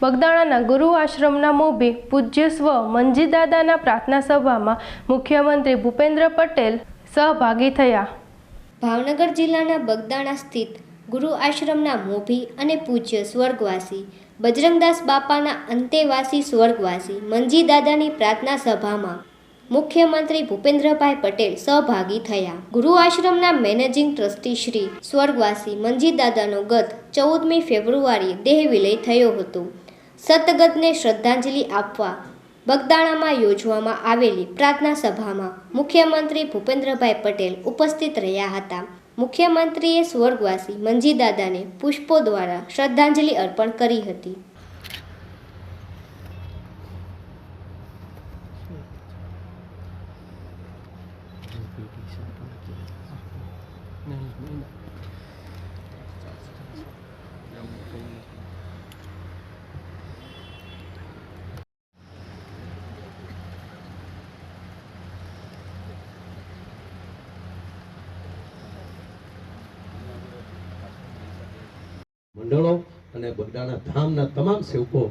બગદાણાના ગુરુ આશ્રમના મોભી પૂજ્ય સ્વ મંજીદાદાના પ્રાર્થના સભામાં મુખ્યમંત્રી ભૂપેન્દ્ર પટેલ સહભાગી થયા. ભાવનગર જિલ્લાના બગદાણા સ્થિત ગુરુ આશ્રમના મોભી અને પૂજ્ય સ્વર્ગવાસી બજરંગદાસ બાપાના અંતેવાસી સ્વર્ગવાસી મંજીદાદાની પ્રાર્થના સભામાં મુખ્યમંત્રી ભૂપેન્દ્રભાઈ પટેલ સહભાગી થયા. ગુરુ આશ્રમના મેનેજિંગ ટ્રસ્ટી શ્રી સ્વર્ગવાસી મંજીદાદાનો ગત ચૌદમી ફેબ્રુઆરીએ દેહ વિલય થયો હતો. સતગતને શ્રદ્ધાંજલિ આપવા બગદાણામાં યોજવામાં આવેલી પ્રાર્થના સભામાં મુખ્યમંત્રી ભૂપેન્દ્રભાઈ પટેલ ઉપસ્થિત રહ્યા હતા. મુખ્યમંત્રીએ સ્વર્ગવાસી મંજીદાદાને પુષ્પો દ્વારા શ્રદ્ધાંજલિ અર્પણ કરી હતી. મંડળો અને બગદાણા ધામના તમામ સેવકો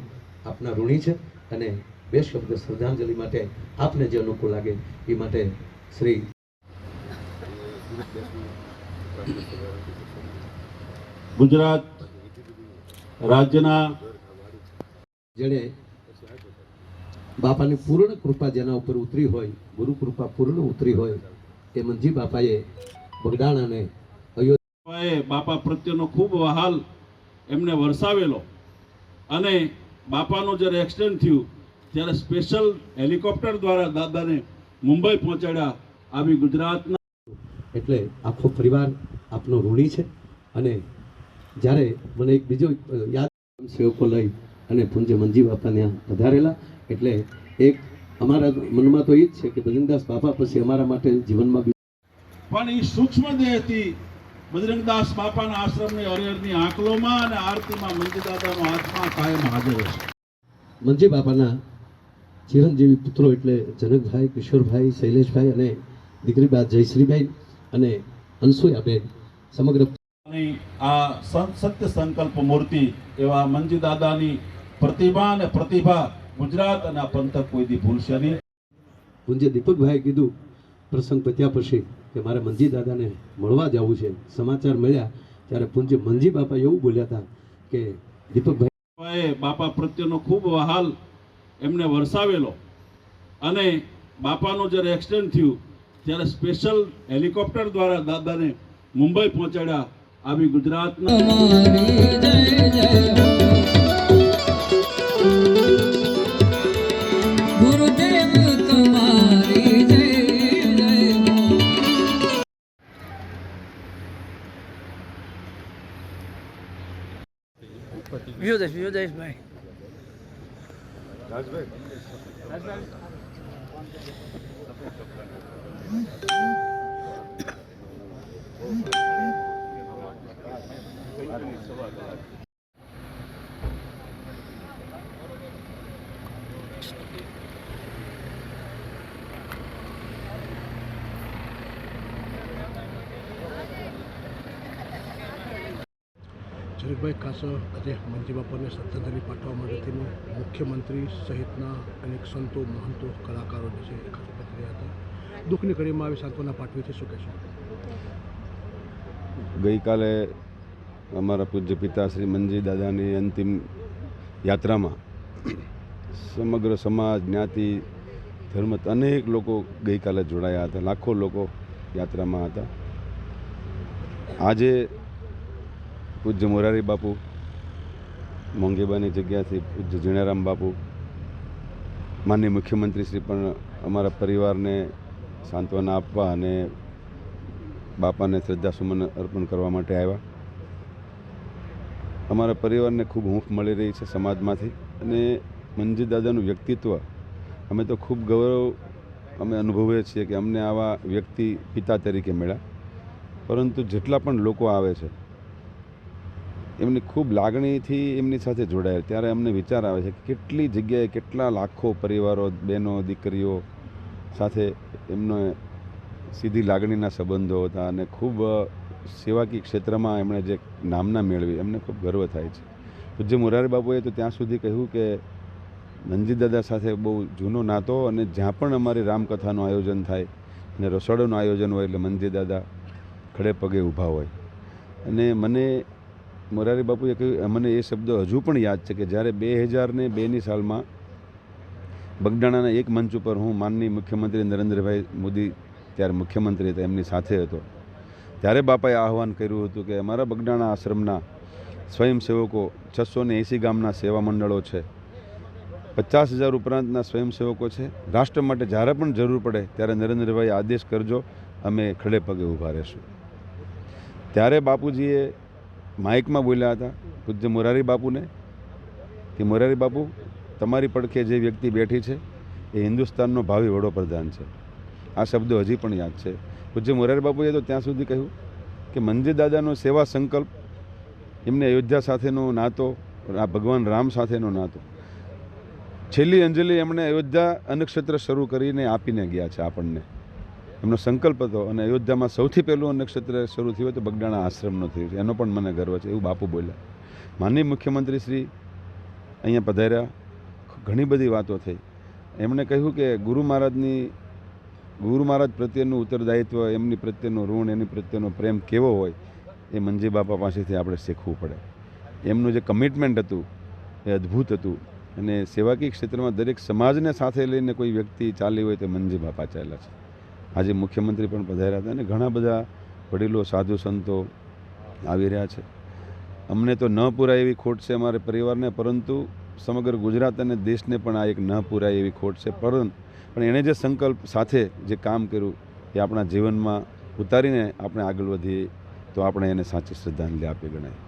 આપના ઋણી છે અને બે શબ્દ શ્રદ્ધાંજલિ માટે આપને જે અનુકૂળ લાગે એ માટે શ્રી ગુજરાત રાજ્યના જેણે બાપાની પૂર્ણ કૃપા જેના ઉપર ઉતરી હોય ગુરુ કૃપા પૂર્ણ ઉતરી હોય એ મંજી બાપાએ બગડાણાને અયોધ્યા બાપા પ્રત્યેનો ખૂબ વહાલ એમને વરસાવેલો. અને બાપાનું જ્યારે એક્સિડન્ટ થયું ત્યારે સ્પેશિયલ હેલિકોપ્ટર દ્વારા દાદાને મુંબઈ પહોંચાડ્યા આવી ગુજરાતના. એટલે આખો પરિવાર આપનો ઋણી છે. અને જ્યારે મને એક બીજો યાદ સેવકો લઈ અને પૂંજ્ય મંજી બાપા ત્યાં પધારેલા એટલે એક અમારા મનમાં તો એ જ છે કે ભજનદાસ બાપા પછી અમારા માટે જીવનમાં બી- પણ એ સૂક્ષ્મ દેહથી બજરંગદાસ બાપાના આશ્રમની હરિહરની આંકલોમાં અને આરતીમાં મંજીદાદાનો આત્મા કાયમ હાજર હશે મંજી બાપાના ચિરંજીવી પુત્રો એટલે જનકભાઈ કિશોરભાઈ શૈલેષભાઈ અને દીકરી બા જયશ્રીભાઈ અને અનસુયાબેન સમગ્ર આ સંત સત્ય સંકલ્પ મૂર્તિ એવા મંજી દાદાની પ્રતિભા અને પ્રતિભા ગુજરાત અને આ પંથક કોઈ દી ભૂલશે નહીં. પૂજ્ય દીપકભાઈ કીધું પ્રસંગ પત્યા પછી કે મારે મંજી દાદાને મળવા જવું છે સમાચાર મળ્યા ત્યારે પૂજ્ય મંજી બાપા એવું બોલ્યા હતા કે દીપકભાઈ બાપાએ બાપા પ્રત્યેનો ખૂબ વહાલ એમને વરસાવેલો અને બાપાનું જ્યારે એક્સિડન્ટ થયું ત્યારે સ્પેશિયલ હેલિકોપ્ટર દ્વારા દાદાને મુંબઈ પહોંચાડ્યા આવી ગુજરાતના ગુરુદેવ વિજોદેશ વિજોદેશ ભાઈ જરીકભાઈ આજે મંજી બાપાને શ્રદ્ધાંજલિ પાઠવવા માટે મુખ્યમંત્રી સહિતના અનેક સંતો, મહંતો કલાકારો જે છે એ ખાસ ઉપસ્થિત રહ્યા હતા. દુઃખની ઘડીમાં આવી સાંત્વના પાઠવી છે. શું કહેશો? ગઈકાલે અમારા પૂજ્ય પિતા શ્રી મંજી દાદાની અંતિમ યાત્રામાં સમગ્ર સમાજ, જ્ઞાતિ, ધર્મ અનેક લોકો ગઈકાલે જોડાયા હતા. લાખો લોકો યાત્રામાં હતા. આજે પૂજ્ય મોરારી બાપુ મોંઘેબાની જગ્યાથી પૂજ્ય જીણારામ બાપુ, માનનીય મુખ્યમંત્રી શ્રી પણ અમારા પરિવારને સાંત્વના આપવા અને બાપાને શ્રદ્ધાસુમન અર્પણ કરવા માટે આવ્યા. અમારા પરિવારને ખૂબ હૂંફ મળી રહી છે સમાજમાંથી અને મંજી દાદાનું વ્યક્તિત્વ અમે તો ખૂબ ગૌરવ અમે અનુભવીએ છીએ કે અમને આવા વ્યક્તિ પિતા તરીકે મળ્યા. પરંતુ જેટલા પણ લોકો આવે છે એમની ખૂબ લાગણીથી એમની સાથે જોડાયેલ. ત્યારે અમને વિચાર આવે છે કે કેટલી જગ્યાએ કેટલા લાખો પરિવારો, બહેનો, દીકરીઓ સાથે એમને સીધી લાગણીના સંબંધો હતા અને ખૂબ સેવાકીય ક્ષેત્રમાં એમણે જે નામના મેળવી, એમને ખૂબ ગર્વ થાય છે. પૂજ્ય મોરારી બાપુએ તો ત્યાં સુધી કહ્યું કે નંજી દાદા સાથે બહુ જૂનો નાતો અને જ્યાં પણ અમારી રામકથાનું આયોજન થાય અને રસોડાનું આયોજન હોય એટલે મંજી દાદા ખડે પગે ઊભા હોય. અને મને મોરારી બાપુએ કહ્યું મને એ શબ્દ હજુ પણ યાદ છે કે જ્યારે બે હજાર ને બેની સાલમાં બગડાણાના એક મંચ ઉપર હું માનનીય મુખ્યમંત્રી નરેન્દ્રભાઈ મોદી ત્યારે મુખ્યમંત્રી હતા, એમની સાથે હતો. ત્યારે બાપાએ આહવાન કર્યું હતું કે અમારા બગડાણા આશ્રમના સ્વયંસેવકો છસો ને એંસી ગામના સેવા મંડળો છે, પચાસ હજાર ઉપરાંતના સ્વયંસેવકો છે. રાષ્ટ્ર માટે જ્યારે પણ જરૂર પડે ત્યારે નરેન્દ્રભાઈ આદેશ કરજો, અમે ખડે પગે ઊભા રહેશું. ત્યારે બાપુજીએ માઇકમાં બોલ્યા હતા પૂજ્ય મોરારી બાપુને, કે મોરારી બાપુ, તમારી પડખે જે વ્યક્તિ બેઠી છે, એ હિન્દુસ્તાનનો ભાવિ વડોપ્રધાન છે. આ શબ્દો હજી પણ યાદ છે. પૂજ્ય મોરારી બાપુએ તો ત્યાં સુધી કહ્યું કે મંદિર દાદાનો સેવા સંકલ્પ, એમને અયોધ્યા સાથેનો નાતો, આ ભગવાન રામ સાથેનો નાતો. છેલ્લી અંજલિ એમણે અયોધ્યા અન્નક્ષેત્ર શરૂ કરીને આપીને ગયા છે આપણને. એમનો સંકલ્પ હતો અને અયોધ્યામાં સૌથી પહેલું નક્ષત્ર શરૂ થયું તો બગડાણા આશ્રમનો થયું એનો પણ મને ગર્વ છે, એવું બાપુ બોલ્યા. માનનીય મુખ્યમંત્રી શ્રી અહીંયા પધાર્યા. ઘણી બધી વાતો થઈ. એમણે કહ્યું કે ગુરુ મહારાજની, ગુરુ મહારાજ પ્રત્યેનું ઉત્તરદાયિત્વ, એમની પ્રત્યેનું ઋણ, એની પ્રત્યેનો પ્રેમ કેવો હોય એ મંજી બાપા પાસેથી આપણે શીખવું પડે. એમનું જે કમિટમેન્ટ હતું, એ અદ્ભુત હતું. અને સેવાકીય ક્ષેત્રમાં દરેક સમાજને સાથે લઈને કોઈ વ્યક્તિ ચાલી હોય તો મંજી બાપા ચાલ્યા છે. આજે મુખ્યમંત્રી પણ પધાર્યા હતા અને ઘણા બધા વડીલો, સાધુ સંતો આવી રહ્યા છે. અમને તો ન પૂરાય એવી ખોટ છે અમારે પરિવારને, પરંતુ સમગ્ર ગુજરાત અને દેશને પણ આ એક ન પૂરાય એવી ખોટ છે. પરંતુ પણ એણે જે સંકલ્પ સાથે જે કામ કર્યું એ આપણા જીવનમાં ઉતારીને આપણે આગળ વધીએ તો આપણે એને સાચી શ્રદ્ધાંજલિ આપી ગણાય.